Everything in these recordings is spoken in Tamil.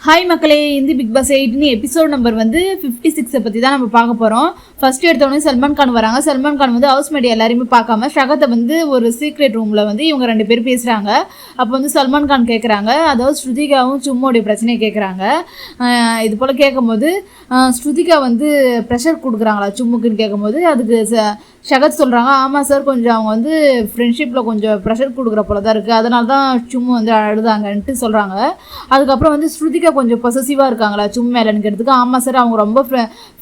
ஹாய் மக்களே இந்த பிக் பாஸ் எயிட்னு எபிசோட் நம்பர் வந்து ஃபிஃப்டி சிக்ஸை பற்றி தான் நம்ம பார்க்க போகிறோம் ஃபஸ்ட்டு எடுத்தோடனே சல்மான் கான் வராங்க. சல்மான் கான் வந்து ஹவுஸ் மேட் எல்லாரையுமே பார்க்காம ஷகத்தை வந்து ஒரு சீக்ரெட் ரூமில் வந்து இவங்க ரெண்டு பேர் பேசுகிறாங்க அப்போ வந்து சல்மான் கான் கேட்குறாங்க அதாவது ஸ்ருதிகாவும் சும்மாவுடைய பிரச்சனையை கேட்குறாங்க இது போல் கேட்கும்போது ஸ்ருதிகா வந்து ப்ரெஷர் கொடுக்குறாங்களா சும்முக்குன்னு கேட்கும்போது அதுக்கு ச- ஷகத் சொல்கிறாங்க ஆமாம் சார் கொஞ்சம் அவங்க வந்து ஃப்ரெண்ட்ஷிப்பில் கொஞ்சம் ப்ரெஷர் கொடுக்குற போல தான் இருக்குது அதனால தான் சும்மா வந்து அழுதாங்கன்ட்டு சொல்கிறாங்க அதுக்கப்புறம் வந்து ஸ்ருதிகா கொஞ்சம் பொசசிவாக இருக்காங்களா சும் மேலன்னு கேட்டதுக்கு ஆமாம் சார் அவங்க ரொம்ப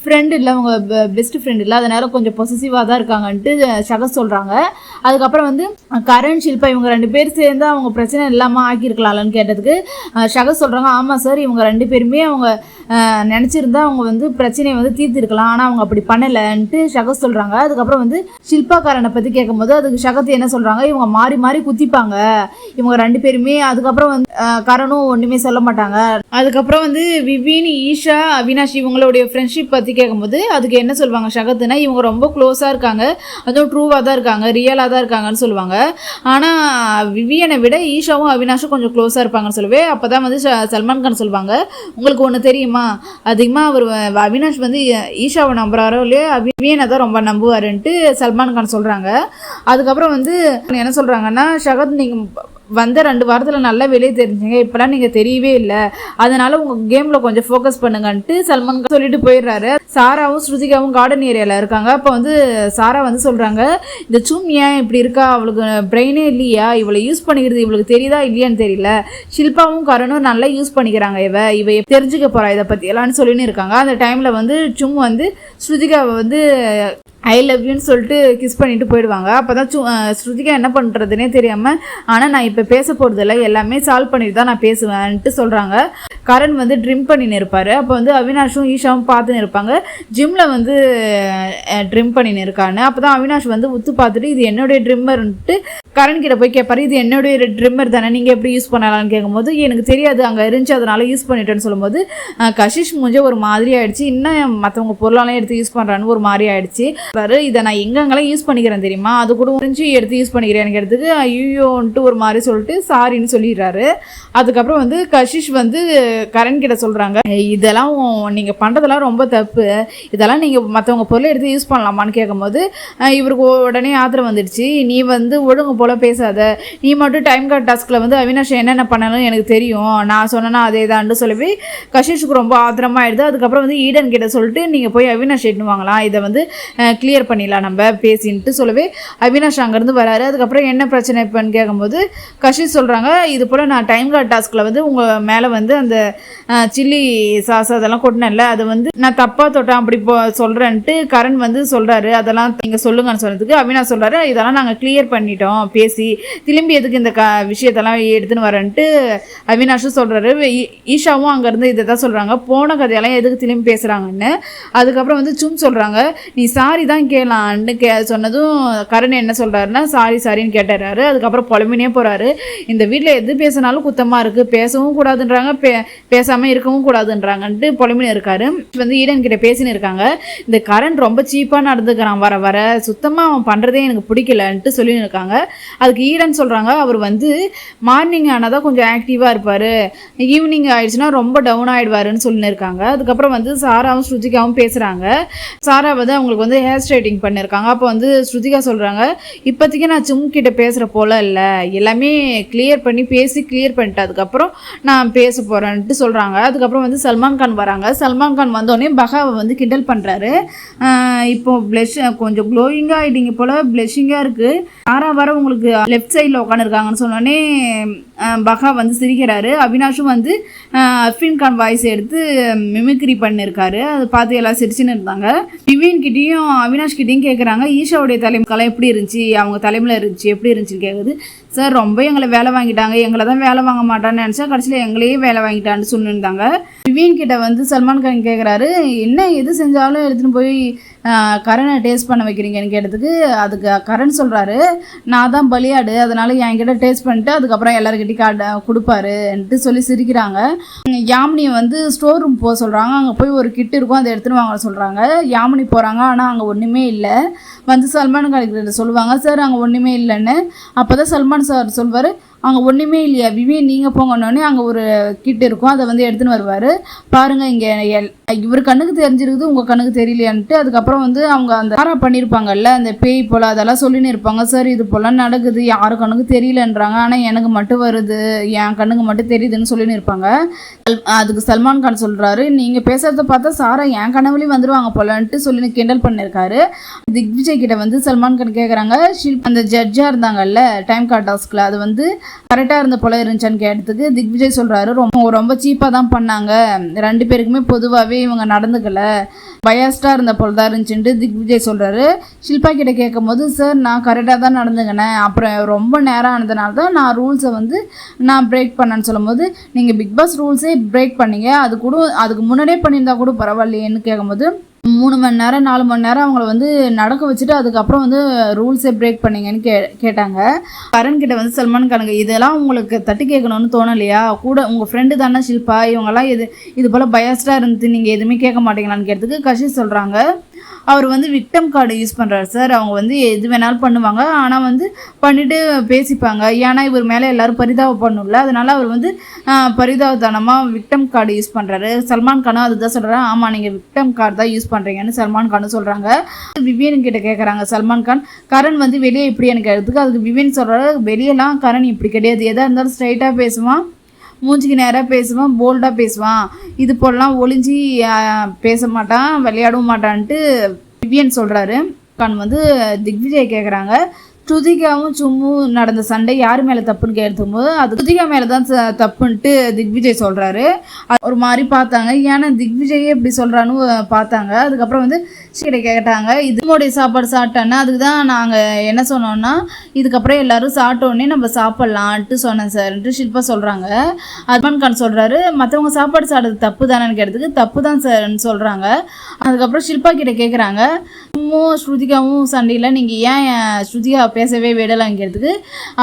ஃப்ரெண்ட் இல்லை அவங்க பெஸ்ட் ஃப்ரெண்டு இல்லை அதனால கொஞ்சம் பொசிசிவாக தான் இருக்காங்கன்ட்டு சகஸ் சொல்கிறாங்க அதுக்கப்புறம் வந்து கரண் ஷில்பா இவங்க ரெண்டு பேர் சேர்ந்து அவங்க பிரச்சனை இல்லாமல் ஆக்கியிருக்கலாம்லன்னு கேட்டதுக்கு சகஸ் சொல்கிறாங்க ஆமாம் சார் இவங்க ரெண்டு பேருமே அவங்க நினச்சிருந்தா அவங்க வந்து பிரச்சனையை வந்து தீர்த்திருக்கலாம் ஆனால் அவங்க அப்படி பண்ணலைன்ட்டு சகஸ் சொல்கிறாங்க அதுக்கப்புறம் வந்து ஷில்பாக்காரனை பற்றி கேட்கும்போது அதுக்கு ஷகத் என்ன சொல்கிறாங்க இவங்க மாறி மாறி குத்திப்பாங்க. இவங்க ரெண்டு பேருமே அதுக்கப்புறம் வந்து கரனும் கரணும் ஒன்றுமே சொல்ல மாட்டாங்க. அதுக்கப்புறம் வந்து விவின் ஈஷா அவினாஷ் இவங்களுடைய ஃப்ரெண்ட்ஷிப் பற்றி கேட்கும்போது அதுக்கு என்ன சொல்லுவாங்க? ஷகத்துனா இவங்க ரொம்ப க்ளோஸாக இருக்காங்க. அதுவும் ட்ரூவாக தான் இருக்காங்க ரியலாக தான் இருக்காங்கன்னு சொல்லுவாங்க. ஆனால் விவியனை விட ஈஷாவும் அவினாஷும் கொஞ்சம் க்ளோஸாக இருப்பாங்கன்னு சொல்லவே. அப்போ தான் வந்து ச- சல்மான் கான் சொல்லுவாங்க உங்களுக்கு ஒன்று தெரியுமா? அதிகமாக அவர் அவினாஷ் வந்து ஈஷாவை நம்புறாரோ இல்லையோ விவியனை தான் ரொம்ப நம்புவாருன்ட்டு சல்மான் கான் சொல்கிறாங்க அதுக்கப்புறம் வந்து என்ன சொல்கிறாங்கன்னா ஷகத் நீங்கள் வந்த ரெண்டு வாரத்தில் நல்லா வெளியே தெரிஞ்சுங்க. இப்போலாம் நீங்கள் தெரியவே இல்லை. அதனால உங்கள் கேமில் கொஞ்சம் ஃபோக்கஸ் பண்ணுங்கன்ட்டு சல்மான் கான் சொல்லிட்டு போயிடுறாரு. சாராவும் ஸ்ருதிகாவும் கார்டன் ஏரியாவில் இருக்காங்க. அப்போ வந்து சாரா வந்து சொல்கிறாங்க இந்த சும் ஏன் இப்படி இருக்கா? அவளுக்கு பிரெயினே இல்லையா? இவளை யூஸ் பண்ணிக்கிறது இவளுக்கு தெரியுதா இல்லையான்னு தெரியல. ஷில்பாவும் கரணும் நல்லா யூஸ் பண்ணிக்கிறாங்க இவ. இவ தெரிஞ்சுக்க போகிறா இதை பற்றி எல்லாம்னு சொல்லின்னு இருக்காங்க. அந்த டைமில் வந்து சும் வந்து ஸ்ருதிகாவை வந்து ஐ லவ் யூன்னு சொல்லிட்டு கிஸ் பண்ணிட்டு போயிடுவாங்க. அப்போ தான் ஸ்ருதிகா என்ன பண்ணுறதுனே தெரியாமல் ஆனால் நான் இப்போ பேச போகிறதில்ல எல்லாமே சால்வ் பண்ணிட்டு தான் நான் பேசுவேன்ட்டு சொல்கிறாங்க கரண் வந்து ட்ரிம் பண்ணின்னு இருப்பார். அப்போ வந்து அவினாஷும் ஈஷாவும் பார்த்துன்னு இருப்பாங்க. ஜிம்மில் வந்து ட்ரிம் பண்ணின்னு இருக்கான்னு. அப்போ தான் அவினாஷ் வந்து உத்து பார்த்துட்டு இது என்னுடைய ட்ரிம்மர்ன்ட்டு கரண் கிட்ட போய் கேட்பாரு இது என்னுடைய ட்ரிம்மர் தானே. நீங்கள் எப்படி யூஸ் பண்ணலாம்னு கேட்கும்போது எனக்கு தெரியாது. அங்கே இருந்துச்சு. அதனால யூஸ் பண்ணிட்டேன்னு சொல்லும்போது கஷிஷ் மூஞ்ச ஒரு மாதிரி ஆயிடுச்சு. இன்னும் மற்றவங்க பொருளாலாம் எடுத்து யூஸ் பண்ணுறான்னு ஒரு மாதிரி ஆயிடுச்சு. பாரு இதை நான் எங்கெங்கெல்லாம் யூஸ் பண்ணிக்கிறேன் தெரியுமா? அது கூட முடிஞ்சு எடுத்து யூஸ் பண்ணிக்கிறேன் கேட்டதுக்கு ஐயோன்ட்டு ஒரு மாதிரி சொல்லிட்டு சாரின்னு சொல்லிடுறாரு. அதுக்கப்புறம் வந்து கஷிஷ் வந்து கரண் கிட்ட சொல்கிறாங்க இதெல்லாம் நீங்கள் பண்ணுறதெல்லாம் ரொம்ப தப்பு. இதெல்லாம் நீங்கள் மற்றவங்க பொருளை எடுத்து யூஸ் பண்ணலாமான்னு கேட்கும்போது இவருக்கு உடனே ஆத்திரம் வந்துடுச்சு. நீ வந்து ஒழுங்கு போல் பேசாத. நீ மட்டும் டைம் கார்டு டாஸ்கில் வந்து அவினாஷ் என்னென்ன பண்ணணும் எனக்கு தெரியும். நான் சொன்னேன்னா அதே தான்னு சொல்லி கஷிஷுக்கு ரொம்ப ஆத்திரமாயிடுது. அதுக்கப்புறம் வந்து ஈடன் கிட்ட சொல்லிட்டு நீங்கள் போய் அவினாஷ் எட்டுன்னு வாங்கலாம். இதை வந்து கிளியர் பண்ணிடலாம் நம்ம பேசின்ட்டு சொல்லவே அவினாஷ் அங்கேருந்து வராரு. அதுக்கப்புறம் என்ன பிரச்சனை இப்போன்னு கேட்கும்போது கஷி சொல்கிறாங்க இது போல் நான் டைம் கார்டு டாஸ்கில் வந்து உங்கள் மேலே வந்து அந்த சில்லி சாஸ் அதெல்லாம் கொட்டினேன்ல அது வந்து நான் தப்பாக தொட்டேன் அப்படி போ சொல்கிறேன்ட்டு கரண் வந்து சொல்கிறாரு அதெல்லாம் நீங்கள் சொல்லுங்கன்னு சொன்னதுக்கு அவினாஷ் சொல்கிறாரு இதெல்லாம் நாங்கள் கிளியர் பண்ணிட்டோம் பேசி திரும்பி எதுக்கு இந்த க விஷயத்தெல்லாம் எடுத்துன்னு வரேன்ட்டு அவினாஷும் சொல்கிறாரு ஈஷாவும் அங்கேருந்து இதை தான் சொல்கிறாங்க போன கதையெல்லாம் எதுக்கு திரும்பி பேசுகிறாங்கன்னு அதுக்கப்புறம் வந்து சும் சொல்கிறாங்க நீ சாரி தான் கேளான்னு கே சொன்னதும் கரண் என்ன சொல்கிறாருன்னா சாரி சாரின்னு கேட்டுறாரு. அதுக்கப்புறம் புலம்பினே போகிறாரு இந்த வீட்டில் எது பேசினாலும் குத்தமாக இருக்குது பேசவும் கூடாதுன்றாங்க. பே பேசாமல் இருக்கவும் கூடாதுன்றாங்கன்ட்டு புலம்பினு இருக்காரு. வந்து ஈடன் கிட்ட பேசின்னு இருக்காங்க. இந்த கரண் ரொம்ப சீப்பாக நடந்துக்கிறான். வர வர. சுத்தமாக அவன் பண்ணுறதே எனக்கு பிடிக்கலன்ட்டு சொல்லின்னு இருக்காங்க. அதுக்கு ஈடன் சொல்கிறாங்க அவர் வந்து மார்னிங் ஆனால் தான் கொஞ்சம் ஆக்டிவாக இருப்பார். ஈவினிங் ஆயிடுச்சுன்னா ரொம்ப டவுன் ஆகிடுவாருன்னு சொல்லின்னு இருக்காங்க. அதுக்கப்புறம் வந்து சாராவும் ஸ்ருதிகாவும் பேசுகிறாங்க சாரா வந்து அவங்களுக்கு வந்து ஹேர் ஸ்ட்ரைட்டிங் பண்ணியிருக்காங்க அப்போ வந்து ஸ்ருதிகா சொல்கிறாங்க இப்போதைக்கு நான் சும் கிட்ட பேசுகிற போல இல்லை. எல்லாமே கிளியர் பண்ணி பேசி கிளியர் பண்ணிட்டு அதுக்கப்புறம் நான் பேச போகிறேன்ட்டு சொல்கிறாங்க அதுக்கப்புறம் வந்து சல்மான் கான் வராங்க. சல்மான் கான் வந்தோடனே பகாவை வந்து கிண்டல் பண்ணுறாரு இப்போ ப்ளஷ் கொஞ்சம் க்ளோயிங்காக ஆகிட்டீங்க போல் ப்ளஷிங்காக இருக்குது சாரா வர உங்களுக்கு லெஃப்ட் சைடில் உட்காந்துருக்காங்கன்னு சொன்னோடனே பகா வந்து சிரிக்கிறாரு. அவினாஷும் வந்து அஃபின் கான் வாய்ஸ் எடுத்து மிமிக்ரி பண்ணியிருக்காரு அதை பார்த்து எல்லாம் சிரிச்சுன்னு இருந்தாங்க. விவின் கிட்டேயும் அவினாஷ் கிட்டேயும் கேட்குறாங்க ஈஷாவுடைய தலைமுக்கெல்லாம் எப்படி இருந்துச்சு அவங்க தலைமையில் இருந்துச்சு எப்படி இருந்துச்சுன்னு கேட்குது சார் ரொம்ப எங்களை வேலை வாங்கிட்டாங்க. எங்களை தான் வேலை வாங்க மாட்டான்னு நினச்சா கடைசியில் எங்களையே வேலை வாங்கிட்டான்னு சொல்லியிருந்தாங்க. விவின் கிட்ட வந்து சல்மான் கான் கேட்குறாரு என்ன எது செஞ்சாலும் எடுத்துன்னு போய் கரனை டேஸ்ட் பண்ண வைக்கிறீங்கன்னு கேட்டதுக்கு அதுக்கு கரண் சொல்கிறாரு நான் தான் பலியாடு அதனால் என்கிட்ட டேஸ்ட் பண்ணிட்டு அதுக்கப்புறம் எல்லாருக்கிட்டையும் காட்ட கொடுப்பாருன்ட்டு சொல்லி சிரிக்கிறாங்க. யாமினியை வந்து ஸ்டோர் ரூம் போக சொல்கிறாங்க அங்கே போய் ஒரு கிட்டு இருக்கும் அதை எடுத்துன்னு வாங்க சொல்கிறாங்க யாமினி போகிறாங்க ஆனால் அங்கே ஒன்றுமே இல்லை. வந்து சல்மான் கான் கிட்ட சொல்லுவாங்க சார் அங்கே ஒன்றுமே இல்லைன்னு. அப்போ தான் சல்மான் சார் சொல்வார். அங்கே ஒன்றுமே இல்லையா? விவி நீங்கள் போங்கன்னொடனே அங்கே ஒரு கிட் இருக்கும். அதை வந்து எடுத்துன்னு வருவார். பாருங்கள் இங்கே எல் இவர் கண்ணுக்கு தெரிஞ்சிருக்குது உங்கள் கண்ணுக்கு தெரியலையான்ட்டு. அதுக்கப்புறம் வந்து அவங்க அந்த ஆரா பண்ணியிருப்பாங்கல்ல அந்த பேய் போல் அதெல்லாம் சொல்லின்னு இருப்பாங்க. சார் இது போலாம் நடக்குது. யாரு கண்ணுக்கு தெரியலன்றாங்க. ஆனால் எனக்கு மட்டும் வருது. என் கண்ணுக்கு மட்டும் தெரியுதுன்னு சொல்லின்னு இருப்பாங்க. சல்- அதுக்கு சல்மான் கான் சொல்கிறாரு நீங்கள் பேசுகிறத பார்த்தா சாரா என் கனவுலையும் வந்துடுவாங்க போலன்ட்டு சொல்லி கிண்டல் பண்ணியிருக்காரு திக்விஜய் கிட்ட வந்து சல்மான் கான் கேட்குறாங்க ஷில்ப் அந்த ஜட்ஜாக இருந்தாங்கல்ல டைம் கார்டாஸ்கில் அது வந்து கரெக்டாக இருந்த போல இருந்துச்சான்னு கேட்டதுக்கு திக்விஜய் சொல்கிறாரு ரொம்ப ரொம்ப சீப்பாக தான் பண்ணாங்க. ரெண்டு பேருக்குமே பொதுவாகவே இவங்க நடந்துக்கல. பயாஸ்டாக இருந்த போல தான் இருந்துச்சுன்ட்டு திக்விஜய் சொல்கிறாரு ஷில்பா கிட்ட கேட்கும்போது சார் நான் கரெக்டாக தான் நடந்துக்கினேன். அப்புறம் ரொம்ப நேரம் ஆனதுனால தான் நான் ரூல்ஸை வந்து நான் பிரேக் பண்ணேன்னு சொல்லும்போது நீங்கள் பிக் பாஸ் ரூல்ஸே பிரேக் பண்ணீங்க. அது கூட அதுக்கு முன்னாடியே பண்ணியிருந்தா கூட பரவாயில்லையேன்னு கேட்கும்போது மூணு மணி நேரம் நாலு மணி நேரம் அவங்கள வந்து நடக்க வச்சுட்டு அதுக்கப்புறம் வந்து ரூல்ஸே பிரேக் பண்ணீங்கன்னு கே கேட்டாங்க. கரண் கிட்ட வந்து சல்மான் கானுங்க இதெல்லாம் உங்களுக்கு தட்டி கேட்கணும்னு தோணலையா? கூட உங்கள் ஃப்ரெண்டு தானே ஷில்பா? இவங்கெல்லாம் இது இது போல் பயாஸ்டாக இருந்து நீங்கள் எதுவுமே கேட்க மாட்டீங்களான்னு கேட்டதுக்கு கஷி சொல்கிறாங்க அவர் வந்து விக்டம் கார்டு யூஸ் பண்ணுறாரு சார் அவங்க வந்து எது வேணாலும் பண்ணுவாங்க. ஆனால் வந்து பண்ணிவிட்டு பேசிப்பாங்க. ஏன்னா இவர் மேலே எல்லாரும் பரிதாபப்படணும்ல அதனால் அவர் வந்து பரிதாபதானமாக பரிதாபத்தனமாக விக்டம் கார்டு யூஸ் பண்ணுறாரு சல்மான் கானும் அதுதான் சொல்கிறாரு ஆமாம் நீங்கள் விக்டம் கார்டு தான் யூஸ் பண்ணுறீங்கன்னு சல்மான் கானும் சொல்கிறாங்க விவியன் கிட்ட கேட்குறாங்க சல்மான் கான். கரண் வந்து வெளியே இப்படி எனக்கு எடுத்துக்கு அதுக்கு விவியன் சொல்கிறாரு வெளியெல்லாம் கரண் இப்படி கிடையாது. எதாக இருந்தாலும் ஸ்ட்ரைட்டாக பேசுவான். மூஞ்சிக்கு நேராக பேசுவான் போல்டாக பேசுவான். இது போலலாம் ஒளிஞ்சி பேச மாட்டான் விளையாடவும் மாட்டான்ட்டு விவியன் சொல்கிறாரு கான் வந்து திக்விஜய் கேட்குறாங்க ஸ்ருதிகாவும் சும்மு நடந்த சண்டை யார் மேலே தப்புன்னு கேட்டும்போது அது ஸ்ருதிகா மேலே தான் ச- தப்புன்ட்டு திக்விஜய் சொல்கிறாரு ஒரு மாதிரி பார்த்தாங்க. ஏன்னா திக்விஜயே இப்படி சொல்கிறான்னு பார்த்தாங்க. அதுக்கப்புறம் வந்து கிட்ட கேட்டாங்க. இதுமோடைய சாப்பாடு சாப்பிட்டேன்னா அதுக்கு தான் நாங்கள் என்ன சொன்னோன்னா இதுக்கப்புறம் எல்லாரும் சாப்பிட்டோன்னே நம்ம சாப்பிட்லான்ட்டு சொன்னேன் சார்ன்ட்டு ஷில்பா சொல்கிறாங்க அர்மான் கான் சொல்கிறாரு மற்றவங்க சாப்பாடு சாப்பிட்றது தப்பு தானேன்னு கேட்டதுக்கு தப்பு தான் சார்ன்னு சொல்கிறாங்க அதுக்கப்புறம் ஷில்பா கிட்ட கேட்குறாங்க சும்மும் ஸ்ருதிகாவும் சண்டையில் நீங்கள் ஏன் ஸ்ருதிகா பேசவே விடலாங்கிறதுக்கு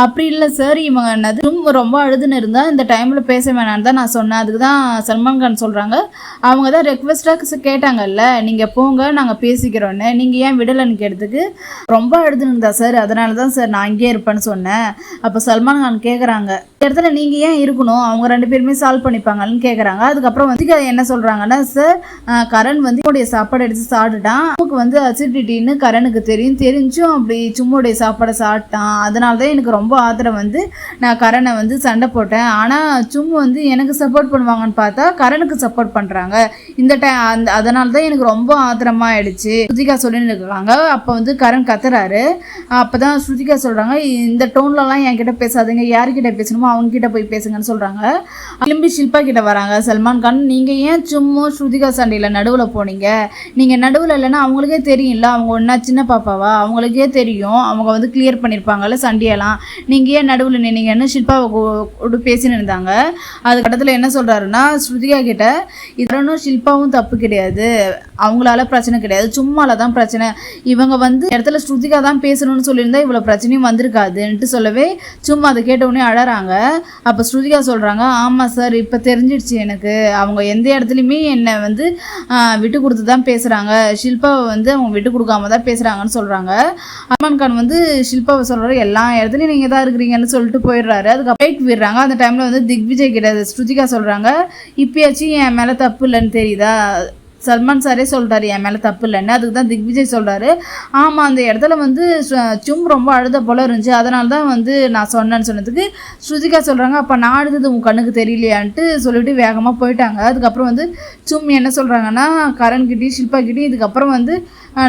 அப்படி இல்லை சார் இவங்க என்னது ரொம்ப ரொம்ப அழுதுன்னு இருந்தால் இந்த டைமில் பேச வேணான்னு தான் நான் சொன்னேன். அதுக்கு தான் சல்மான் கான் சொல்கிறாங்க அவங்க தான் ரெக்வெஸ்ட்டாக கேட்டாங்கல்ல நீங்கள் போங்க நாங்கள் பேசிக்கிறோன்னு நீங்கள் ஏன் விடலைன்னு கேட்டதுக்கு ரொம்ப அழுதுன்னு சார் அதனால தான் சார் நான் இங்கேயே இருப்பேன்னு சொன்னேன். அப்போ சல்மான் கான் கேட்குறாங்க இந்த இடத்துல நீங்கள் ஏன் இருக்கணும்? அவங்க ரெண்டு பேருமே சால்வ் பண்ணிப்பாங்கன்னு கேட்குறாங்க அதுக்கப்புறம் வந்து என்ன சொல்கிறாங்கன்னா சார் கரண் வந்து உடைய சாப்பாடு எடுத்து சாப்பிட்டுட்டான். நமக்கு வந்து அசிடிட்டின்னு கரனுக்கு தெரியும். தெரிஞ்சும் அப்படி சும்முடைய சாப்பாடை சாப்பிட்டான். அதனால தான் எனக்கு ரொம்ப ஆத்திரம் வந்து நான் கரனை வந்து சண்டை போட்டேன். ஆனால் சும்மு வந்து எனக்கு சப்போர்ட் பண்ணுவாங்கன்னு பார்த்தா கரனுக்கு சப்போர்ட் பண்ணுறாங்க இந்த டைம் அந்த அதனால தான் எனக்கு ரொம்ப ஆத்திரமா ஆயிடுச்சு ஸ்ருதிகா சொல்லின்னு இருக்காங்க. அப்போ வந்து கரண் கத்துறாரு. அப்போ தான் ஸ்ருதிகா சொல்கிறாங்க இந்த டோன்லலாம் என்கிட்ட பேசாதுங்க யார்கிட்ட பேசணுமோ அவங்க கிட்ட போய் பேசுங்கன்னு சொல்கிறாங்க திரும்பி ஷில்பா கிட்ட வராங்க சல்மான் கான் நீங்கள் ஏன் சும்மா ஸ்ருதிகா சண்டையில் நடுவில் போனீங்க? நீங்கள் நடுவில் இல்லைன்னா அவங்களுக்கே தெரியும்ல அவங்க ஒன்றா சின்ன பாப்பாவா? அவங்களுக்கே தெரியும் அவங்க வந்து கிளியர் பண்ணியிருப்பாங்கல்ல சண்டையெல்லாம். நீங்கள் ஏன் நடுவில் நின்னீங்கன்னு ஷில்பாவை கூட பேசின்னு இருந்தாங்க. அது கட்டத்தில் என்ன சொல்கிறாருன்னா ஸ்ருதிகா கிட்ட இதனும் ஷில்பாவும் தப்பு கிடையாது. அவங்களால பிரச்சனை கிடையாது. சும்மால தான் பிரச்சனை. இவங்க வந்து இடத்துல ஸ்ருதிகா தான் பேசணும்னு சொல்லியிருந்தா இவ்வளோ பிரச்சனையும் வந்திருக்காதுன்ட்டு சொல்லவே சும்மா அதை கேட்ட உடனே அழறாங்க. அப்போ ஸ்ருதிகா சொல்கிறாங்க ஆமாம் சார் இப்போ தெரிஞ்சிடுச்சு எனக்கு. அவங்க எந்த இடத்துலையுமே என்னை வந்து விட்டு கொடுத்து தான் பேசுகிறாங்க ஷில்பாவை வந்து அவங்க விட்டு கொடுக்காம தான் பேசுகிறாங்கன்னு சொல்கிறாங்க அர்மான் கான் வந்து ஷில்பாவை சொல்கிறாரு எல்லா இடத்துலையும் நீங்கள் தான் இருக்கிறீங்கன்னு சொல்லிட்டு போயிடுறாரு. அதுக்கு போயிட்டு விடுறாங்க அந்த டைமில் வந்து திக்விஜய் கிட்ட ஸ்ருதிகா சொல்கிறாங்க இப்பயாச்சும் என் மேலே தப்பு இல்லைன்னு தெரியுதா? சல்மான் சாரே சொல்கிறாரு என் மேலே தப்பு இல்லைன்னு. அதுக்கு தான் திக்விஜய் சொல்கிறாரு ஆமாம் அந்த இடத்துல வந்து சு- சும் ரொம்ப அழுத போல இருந்துச்சு. அதனால தான் வந்து நான் சொன்னேன்னு சொன்னதுக்கு ஸ்ருதிகா சொல்கிறாங்க அப்போ நான் அழுதது உன் கண்ணுக்கு தெரியலையான்ட்டு சொல்லிட்டு வேகமாக போயிட்டாங்க. அதுக்கப்புறம் வந்து சும் என்ன சொல்கிறாங்கன்னா கரண்கிட்டையும் ஷில்பாக்கிட்டையும் இதுக்கப்புறம் வந்து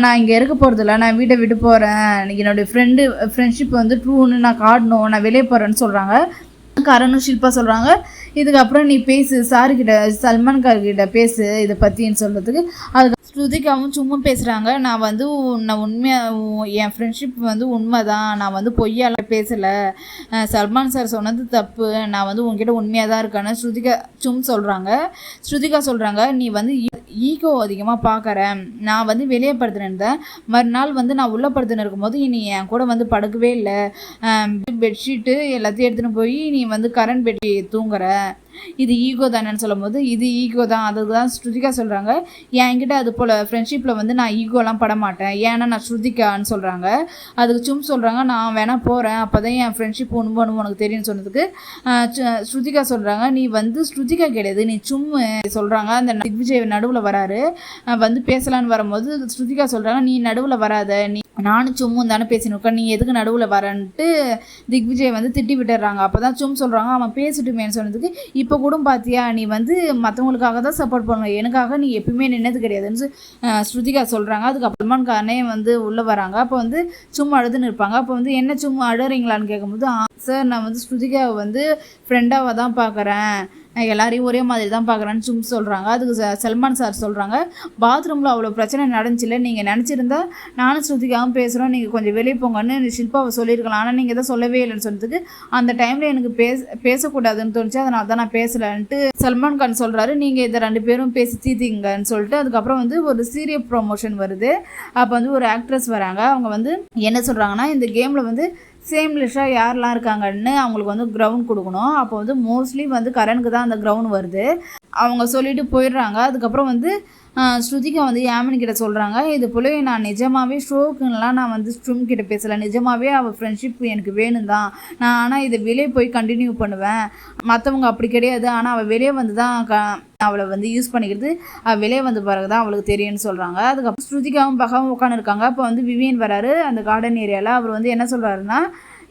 நான் இங்கே இருக்க போகிறதில்ல நான் வீட்டை விட்டு போகிறேன் என்னுடைய ஃப்ரெண்டு ஃப்ரெண்ட்ஷிப் வந்து ட்ரூன்னு நான் காட்டணும். நான் வெளியே போகிறேன்னு சொல்கிறாங்க கரணும் ஷில்பா சொல்கிறாங்க இதுக்கப்புறம் நீ பேசு சாருக்கிட்ட சல்மான் கார் கிட்ட பேசு இதை பற்றின்னு சொல்கிறதுக்கு அதுக்கு ஸ்ருதிகாவும் சும்மா பேசுகிறாங்க நான் வந்து நான் உண்மையாக என் ஃப்ரெண்ட்ஷிப் வந்து உண்மை தான் நான் வந்து பொய்யால பேசலை. சல்மான் சார் சொன்னது தப்பு. நான் வந்து உங்ககிட்ட உண்மையாக தான் இருக்கேன்னு ஸ்ருதிகா சும் சொல்கிறாங்க ஸ்ருதிகா சொல்கிறாங்க நீ வந்து ஈகோ அதிகமாக பார்க்குற நான் வந்து வெளியே படுத்துனேன் மறுநாள் வந்து நான் உள்ளே படுத்துன்னு இருக்கும்போது நீ என் கூட வந்து படுக்கவே இல்லை. பெட்ஷீட்டு எல்லாத்தையும் எடுத்துன்னு போய் நீ வந்து கரண் பெட்டி தூங்குற. இது ஈகோ தானேன்னு சொல்லும்போது இது ஈகோ தான். அதுக்கு தான் ஸ்ருதிகா சொல்கிறாங்க என்கிட்ட அது போல் ஃப்ரெண்ட்ஷிப்பில் வந்து நான் ஈகோலாம் பட மாட்டேன் ஏன்னா நான் ஸ்ருதிகான்னு சொல்கிறாங்க அதுக்கு சும் சொல்கிறாங்க நான் வேணால் போகிறேன் அப்போ தான் என் ஃப்ரெண்ட்ஷிப் ஒன்று உனக்கு தெரியும்னு சொன்னதுக்கு சு- ஸ்ருதிகா சொல்கிறாங்க நீ வந்து ஸ்ருதிகா கிடையாது. நீ சும்மு சொல்கிறாங்க அந்த திக்விஜய் நடுவில் வராரு. வந்து பேசலான்னு வரும்போது ஸ்ருதிகா சொல்கிறாங்க நீ நடுவில் வராத. நீ நானும் சும்மும் தானே பேசினுக்கா நீ எதுக்கு நடுவில் வரன்ட்டு திக்விஜய் வந்து திட்டி விட்டுறாங்க. அப்போ தான் சும் சொல்கிறாங்க அவன் பேசிட்டுமேன்னு சொன்னதுக்கு இப்போ கூட பார்த்தியா நீ வந்து மற்றவங்களுக்காக தான் சப்போர்ட் பண்ணுவேன் எனக்காக நீ எப்பயுமே நின்னது கிடையாதுன்னு ஸ்ருதிகா சொல்கிறாங்க அதுக்கு கானே வந்து உள்ளே வராங்க. அப்போ வந்து சும்மா அழுதுன்னு இருப்பாங்க. அப்போ வந்து என்ன சும்மா அழுறீங்களான்னு கேட்கும்போது சார் நான் வந்து ஸ்ருதிகாவை வந்து ஃப்ரெண்டாக தான் பார்க்குறேன் எல்லாரையும் ஒரே மாதிரி தான் பார்க்குறேன்னு சும் சொல்கிறாங்க அதுக்கு ச- சல்மான் சார் சொல்கிறாங்க பாத்ரூமில் அவ்வளோ பிரச்சனை நடந்துச்சுல நீங்கள் நினச்சிருந்தா நானும் ஸ்ருதிகாவும் பேசுகிறோம் நீங்கள் கொஞ்சம் வெளியே போங்கன்னு ஷில்பாவை சொல்லியிருக்கலாம் ஆனால் நீங்கள் தான் சொல்லவே இல்லைன்னு சொன்னதுக்கு அந்த டைமில் எனக்கு பேச பேசக்கூடாதுன்னு தோணுச்சு. அதனால தான் நான் பேசலைன்ட்டு சல்மான் கான் சொல்கிறாரு நீங்கள் இதை ரெண்டு பேரும் பேசி தீர்த்திங்கன்னு சொல்லிட்டு அதுக்கப்புறம் வந்து ஒரு சீரியல் ப்ரொமோஷன் வருது. அப்போ வந்து ஒரு ஆக்ட்ரஸ் வராங்க. அவங்க வந்து என்ன சொல்கிறாங்கன்னா இந்த கேமில் வந்து சேம்லிஷாக யாரெல்லாம் இருக்காங்கன்னு அவங்களுக்கு வந்து கிரவுண்ட் கொடுக்கணும். அப்போ வந்து மோஸ்ட்லி வந்து கரனுக்கு தான் அந்த கிரவுண்ட் வருது. அவங்க சொல்லிட்டு போயிடுறாங்க. அதுக்கப்புறம் வந்து ஸ்ருதிகா வந்து யாமினி கிட்ட சொல்கிறாங்க இது போல நான் நிஜமாகவே ஷோக்குன்னெலாம் நான் வந்து ஸ்ட்ரும் கிட்ட பேசலை. நிஜமாவே அவள் ஃப்ரெண்ட்ஷிப் எனக்கு வேணும் தான் நான் ஆனால் இதை வெளியே போய் கண்டினியூ பண்ணுவேன். மற்றவங்க அப்படி கிடையாது. ஆனால் அவள் வெளியே வந்து தான் க அவளை வந்து யூஸ் பண்ணிக்கிறது. அவள் வெளியே வந்த பிறகு தான் அவளுக்கு தெரியும்னு சொல்கிறாங்க அதுக்கப்புறம் ஸ்ருதிகாவும் பகாவும் உட்காந்துருக்காங்க அப்போ வந்து விவியன் வராரு. அந்த கார்டன் ஏரியாவில் அவர் வந்து என்ன சொல்கிறாருன்னா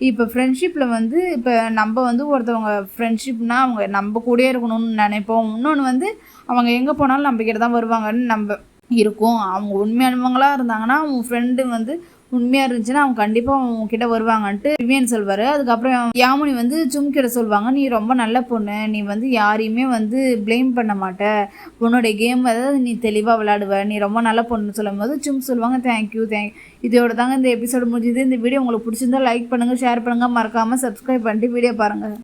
இப்போ ஃப்ரெண்ட்ஷிப்பில் வந்து இப்போ நம்ம வந்து ஒருத்தவங்க ஃப்ரெண்ட்ஷிப்னால் அவங்க நம்ம கூடயே இருக்கணும்னு நினைப்போம். இன்னொன்று வந்து அவங்க எங்கே போனாலும் நம்ம தான் வருவாங்கன்னு நம்ம இருக்கும். அவங்க உண்மையானவங்களா இருந்தாங்கன்னா அவங்க ஃப்ரெண்டு வந்து உண்மையாக இருந்துச்சுன்னா அவங்க கண்டிப்பாக அவங்க கிட்ட வருவாங்கன்ட்டு விவியன் சொல்வார். அதுக்கப்புறம் யாமுனி வந்து சும் கிட்ட சொல்லுவாங்க நீ ரொம்ப நல்ல பொண்ணு. நீ வந்து யாரையுமே வந்து ப்ளேம் பண்ண மாட்ட. உன்னோடைய கேம் அதாவது நீ தெளிவாக விளாடுவ நீ ரொம்ப நல்ல பொண்ணுன்னு சொல்லும்போது சும் சொல்லுவாங்க தேங்க்யூ தேங்க் இதோட தாங்க இந்த எபிசோடு முடிஞ்சுது. இந்த வீடியோ உங்களுக்கு பிடிச்சிருந்தா லைக் பண்ணுங்கள் ஷேர் பண்ணுங்கள் மறக்காமல் சப்ஸ்கிரைப் பண்ணிட்டு வீடியோ பாருங்கள்